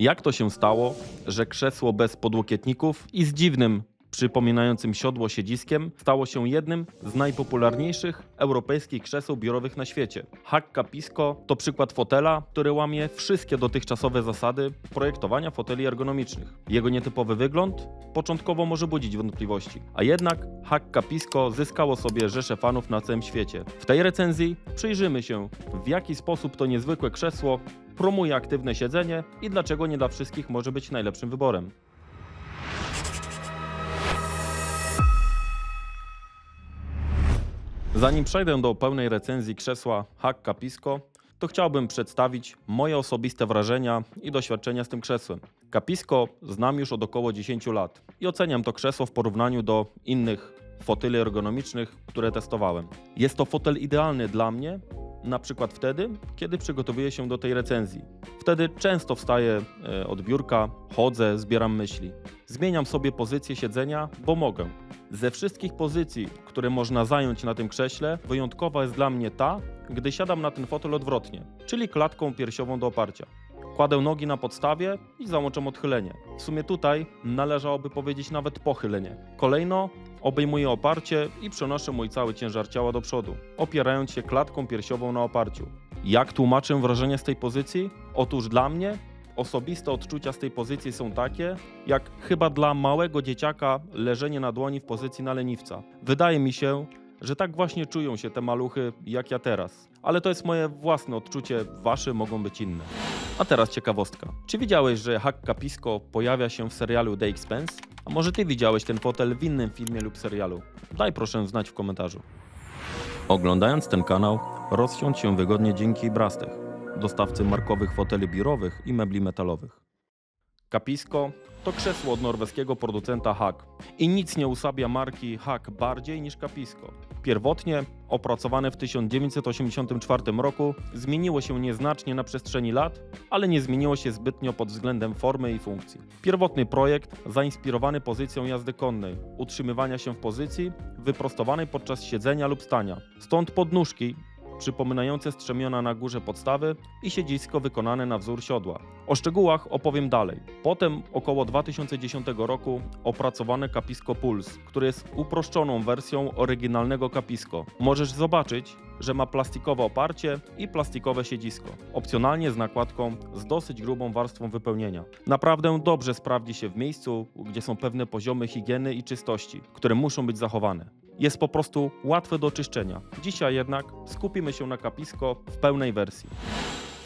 Jak to się stało, że krzesło bez podłokietników i z dziwnym, przypominającym siodło siedziskiem stało się jednym z najpopularniejszych europejskich krzeseł biurowych na świecie? Hakka Pisco to przykład fotela, który łamie wszystkie dotychczasowe zasady projektowania foteli ergonomicznych. Jego nietypowy wygląd początkowo może budzić wątpliwości, a jednak Hakka Pisco zyskało sobie rzesze fanów na całym świecie. W tej recenzji przyjrzymy się, w jaki sposób to niezwykłe krzesło promuje aktywne siedzenie i dlaczego nie dla wszystkich może być najlepszym wyborem. Zanim przejdę do pełnej recenzji krzesła Hakka Pisco, to chciałbym przedstawić moje osobiste wrażenia i doświadczenia z tym krzesłem. Kapisko znam już od około 10 lat i oceniam to krzesło w porównaniu do innych foteli ergonomicznych, które testowałem. Jest to fotel idealny dla mnie, na przykład wtedy, kiedy przygotowuję się do tej recenzji. Wtedy często wstaję e, od biurka, chodzę, zbieram myśli. Zmieniam sobie pozycję siedzenia, bo mogę. Ze wszystkich pozycji, które można zająć na tym krześle, wyjątkowa jest dla mnie ta, gdy siadam na ten fotel odwrotnie, czyli klatką piersiową do oparcia. Kładę nogi na podstawie i załączam odchylenie. W sumie tutaj należałoby powiedzieć nawet pochylenie. Kolejno obejmuję oparcie i przenoszę mój cały ciężar ciała do przodu, opierając się klatką piersiową na oparciu. Jak tłumaczę wrażenie z tej pozycji? Otóż dla mnie osobiste odczucia z tej pozycji są takie, jak chyba dla małego dzieciaka leżenie na dłoni w pozycji na leniwca. Wydaje mi się, że tak właśnie czują się te maluchy jak ja teraz. Ale to jest moje własne odczucie, wasze mogą być inne. A teraz ciekawostka. Czy widziałeś, że Hakka Pisco pojawia się w serialu The Expense? A może ty widziałeś ten fotel w innym filmie lub serialu? Daj proszę znać w komentarzu. Oglądając ten kanał, rozsiądź się wygodnie dzięki Brastech, dostawcy markowych foteli biurowych i mebli metalowych. Kapisko to krzesło od norweskiego producenta Hag i nic nie usabia marki Hag bardziej niż Kapisko. Pierwotnie, opracowane w 1984 roku, zmieniło się nieznacznie na przestrzeni lat, ale nie zmieniło się zbytnio pod względem formy i funkcji. Pierwotny projekt zainspirowany pozycją jazdy konnej, utrzymywania się w pozycji wyprostowanej podczas siedzenia lub stania. Stąd podnóżki przypominające strzemiona na górze podstawy i siedzisko wykonane na wzór siodła. O szczegółach opowiem dalej. Potem około 2010 roku opracowano Capisco Pulse, który jest uproszczoną wersją oryginalnego Capisco. Możesz zobaczyć, że ma plastikowe oparcie i plastikowe siedzisko, opcjonalnie z nakładką z dosyć grubą warstwą wypełnienia. Naprawdę dobrze sprawdzi się w miejscu, gdzie są pewne poziomy higieny i czystości, które muszą być zachowane jest po prostu łatwe do czyszczenia. Dzisiaj jednak skupimy się na kapisko w pełnej wersji.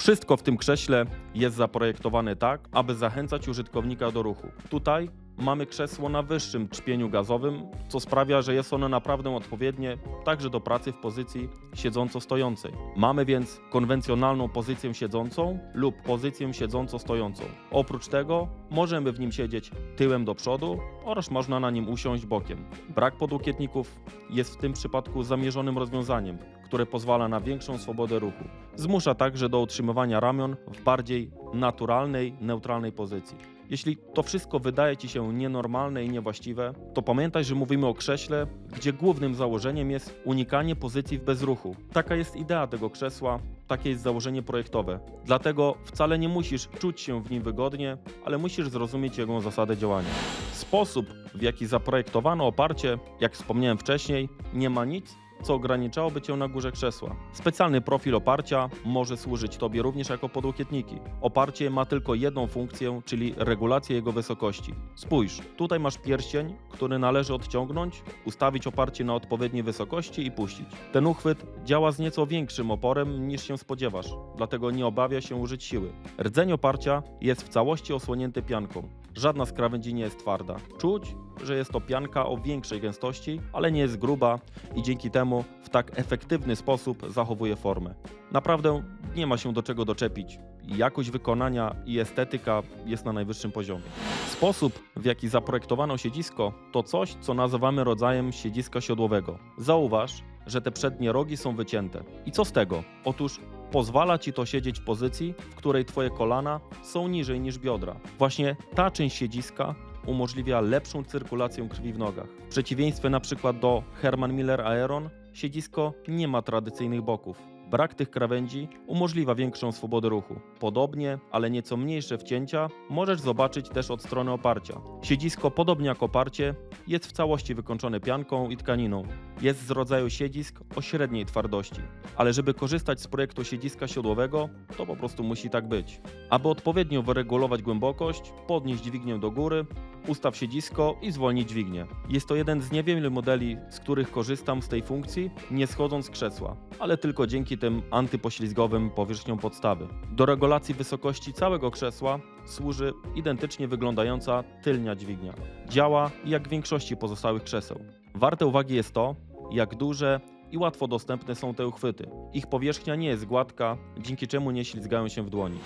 Wszystko w tym krześle jest zaprojektowane tak, aby zachęcać użytkownika do ruchu. Tutaj mamy krzesło na wyższym trzpieniu gazowym, co sprawia, że jest ono naprawdę odpowiednie także do pracy w pozycji siedząco-stojącej. Mamy więc konwencjonalną pozycję siedzącą lub pozycję siedząco-stojącą. Oprócz tego możemy w nim siedzieć tyłem do przodu oraz można na nim usiąść bokiem. Brak podłokietników jest w tym przypadku zamierzonym rozwiązaniem, które pozwala na większą swobodę ruchu. Zmusza także do utrzymywania ramion w bardziej naturalnej, neutralnej pozycji. Jeśli to wszystko wydaje Ci się nienormalne i niewłaściwe, to pamiętaj, że mówimy o krześle, gdzie głównym założeniem jest unikanie pozycji w bezruchu. Taka jest idea tego krzesła, takie jest założenie projektowe. Dlatego wcale nie musisz czuć się w nim wygodnie, ale musisz zrozumieć jego zasadę działania. Sposób, w jaki zaprojektowano oparcie, jak wspomniałem wcześniej, nie ma nic co ograniczałoby cię na górze krzesła. Specjalny profil oparcia może służyć Tobie również jako podłokietniki. Oparcie ma tylko jedną funkcję, czyli regulację jego wysokości. Spójrz, tutaj masz pierścień, który należy odciągnąć, ustawić oparcie na odpowiedniej wysokości i puścić. Ten uchwyt działa z nieco większym oporem niż się spodziewasz, dlatego nie obawia się użyć siły. Rdzeń oparcia jest w całości osłonięty pianką. Żadna z krawędzi nie jest twarda. Czuć, że jest to pianka o większej gęstości, ale nie jest gruba i dzięki temu w tak efektywny sposób zachowuje formę. Naprawdę nie ma się do czego doczepić. Jakość wykonania i estetyka jest na najwyższym poziomie. Sposób, w jaki zaprojektowano siedzisko, to coś, co nazywamy rodzajem siedziska siodłowego. Zauważ, że te przednie rogi są wycięte. I co z tego? Otóż pozwala ci to siedzieć w pozycji, w której twoje kolana są niżej niż biodra. Właśnie ta część siedziska umożliwia lepszą cyrkulację krwi w nogach. W przeciwieństwie przykład do Herman Miller Aeron, siedzisko nie ma tradycyjnych boków. Brak tych krawędzi umożliwia większą swobodę ruchu. Podobnie, ale nieco mniejsze wcięcia możesz zobaczyć też od strony oparcia. Siedzisko, podobnie jak oparcie, jest w całości wykończone pianką i tkaniną. Jest z rodzaju siedzisk o średniej twardości. Ale żeby korzystać z projektu siedziska siodłowego, to po prostu musi tak być. Aby odpowiednio wyregulować głębokość, podnieść dźwignię do góry, ustaw siedzisko i zwolnij dźwignię. Jest to jeden z niewielu modeli, z których korzystam z tej funkcji, nie schodząc z krzesła, ale tylko dzięki tym antypoślizgowym powierzchniom podstawy. Do regulacji wysokości całego krzesła służy identycznie wyglądająca tylnia dźwignia. Działa jak w większości pozostałych krzeseł. Warte uwagi jest to, jak duże i łatwo dostępne są te uchwyty. Ich powierzchnia nie jest gładka, dzięki czemu nie ślizgają się w dłoni.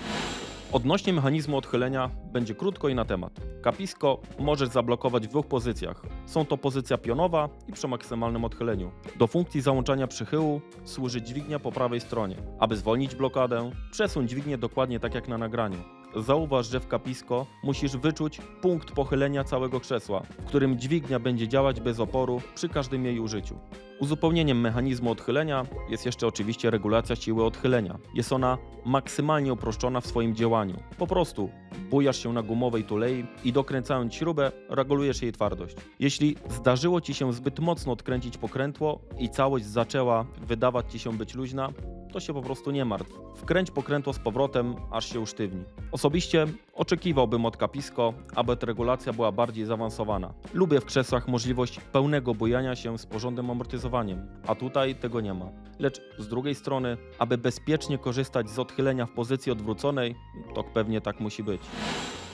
Odnośnie mechanizmu odchylenia będzie krótko i na temat. Kapisko możesz zablokować w dwóch pozycjach. Są to pozycja pionowa i przy maksymalnym odchyleniu. Do funkcji załączania przychyłu służy dźwignia po prawej stronie. Aby zwolnić blokadę, przesuń dźwignię dokładnie tak jak na nagraniu. Zauważ, że w kapisko musisz wyczuć punkt pochylenia całego krzesła, w którym dźwignia będzie działać bez oporu przy każdym jej użyciu. Uzupełnieniem mechanizmu odchylenia jest jeszcze oczywiście regulacja siły odchylenia. Jest ona maksymalnie uproszczona w swoim działaniu. Po prostu bujasz się na gumowej tulei i dokręcając śrubę regulujesz jej twardość. Jeśli zdarzyło Ci się zbyt mocno odkręcić pokrętło i całość zaczęła wydawać Ci się być luźna, to się po prostu nie martw. Wkręć pokrętło z powrotem, aż się usztywni. Osobiście oczekiwałbym od Kapisko, aby regulacja była bardziej zaawansowana. Lubię w krzesłach możliwość pełnego bujania się z porządnym amortyzowaniem, a tutaj tego nie ma. Lecz z drugiej strony, aby bezpiecznie korzystać z odchylenia w pozycji odwróconej, to pewnie tak musi być.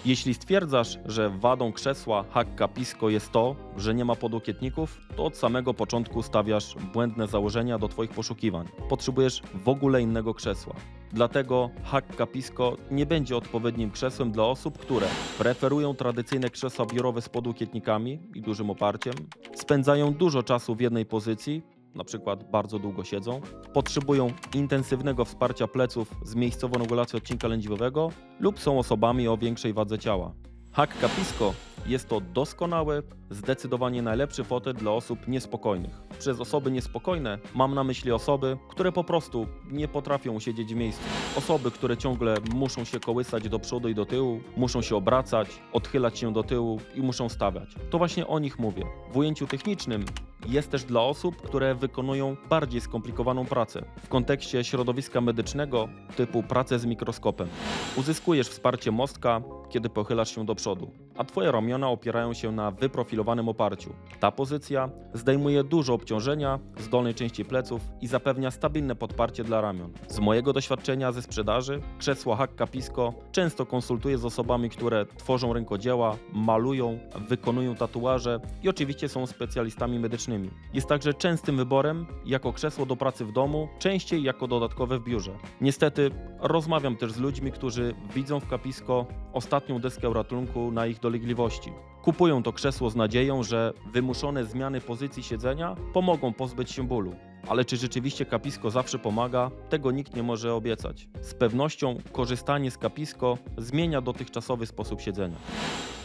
Jeśli stwierdzasz, że wadą krzesła Hack Kapisko jest to, że nie ma podłokietników, to od samego początku stawiasz błędne założenia do Twoich poszukiwań. Potrzebujesz w ogóle innego krzesła. Dlatego Hack Kapisko nie będzie odpowiednim krzesłem dla osób, które preferują tradycyjne krzesła biurowe z podłokietnikami i dużym oparciem, spędzają dużo czasu w jednej pozycji, na przykład bardzo długo siedzą, potrzebują intensywnego wsparcia pleców z miejscową regulacją odcinka lędźwiowego lub są osobami o większej wadze ciała. Hack Kapisko jest to doskonały, zdecydowanie najlepszy fotel dla osób niespokojnych. Przez osoby niespokojne mam na myśli osoby, które po prostu nie potrafią siedzieć w miejscu. Osoby, które ciągle muszą się kołysać do przodu i do tyłu, muszą się obracać, odchylać się do tyłu i muszą stawiać. To właśnie o nich mówię. W ujęciu technicznym jest też dla osób, które wykonują bardziej skomplikowaną pracę w kontekście środowiska medycznego typu pracę z mikroskopem. Uzyskujesz wsparcie mostka, kiedy pochylasz się do przodu, a twoje ramiona opierają się na wyprofilowanym oparciu. Ta pozycja zdejmuje dużo obciążenia z dolnej części pleców i zapewnia stabilne podparcie dla ramion. Z mojego doświadczenia ze sprzedaży, krzesła Hack Kapisko często konsultuję z osobami, które tworzą rękodzieła, malują, wykonują tatuaże i oczywiście są specjalistami medycznymi. Jest także częstym wyborem jako krzesło do pracy w domu, częściej jako dodatkowe w biurze. Niestety rozmawiam też z ludźmi, którzy widzą w Kapisko ostatnią deskę ratunku na ich dolegliwości. Kupują to krzesło z nadzieją, że wymuszone zmiany pozycji siedzenia pomogą pozbyć się bólu. Ale czy rzeczywiście kapisko zawsze pomaga? Tego nikt nie może obiecać. Z pewnością korzystanie z kapisko zmienia dotychczasowy sposób siedzenia.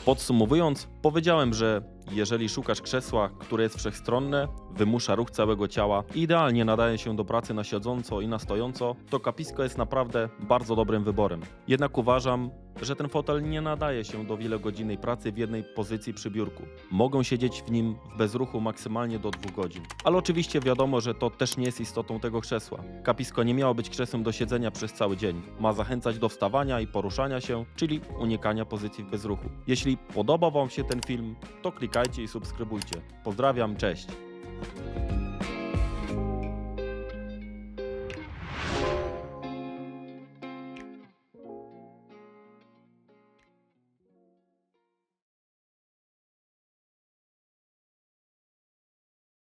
Podsumowując, powiedziałem, że jeżeli szukasz krzesła, które jest wszechstronne, wymusza ruch całego ciała i idealnie nadaje się do pracy na siedząco i na stojąco, to kapisko jest naprawdę bardzo dobrym wyborem. Jednak uważam, że ten fotel nie nadaje się do wielogodzinnej pracy w jednej pozycji przy biurku. Mogą siedzieć w nim w bezruchu maksymalnie do dwóch godzin. Ale oczywiście wiadomo, że to też nie jest istotą tego krzesła. Kapisko nie miało być krzesłem do siedzenia przez cały dzień. Ma zachęcać do wstawania i poruszania się, czyli unikania pozycji w bezruchu. Jeśli podobał Wam się ten film, to klikajcie i subskrybujcie. Pozdrawiam, cześć!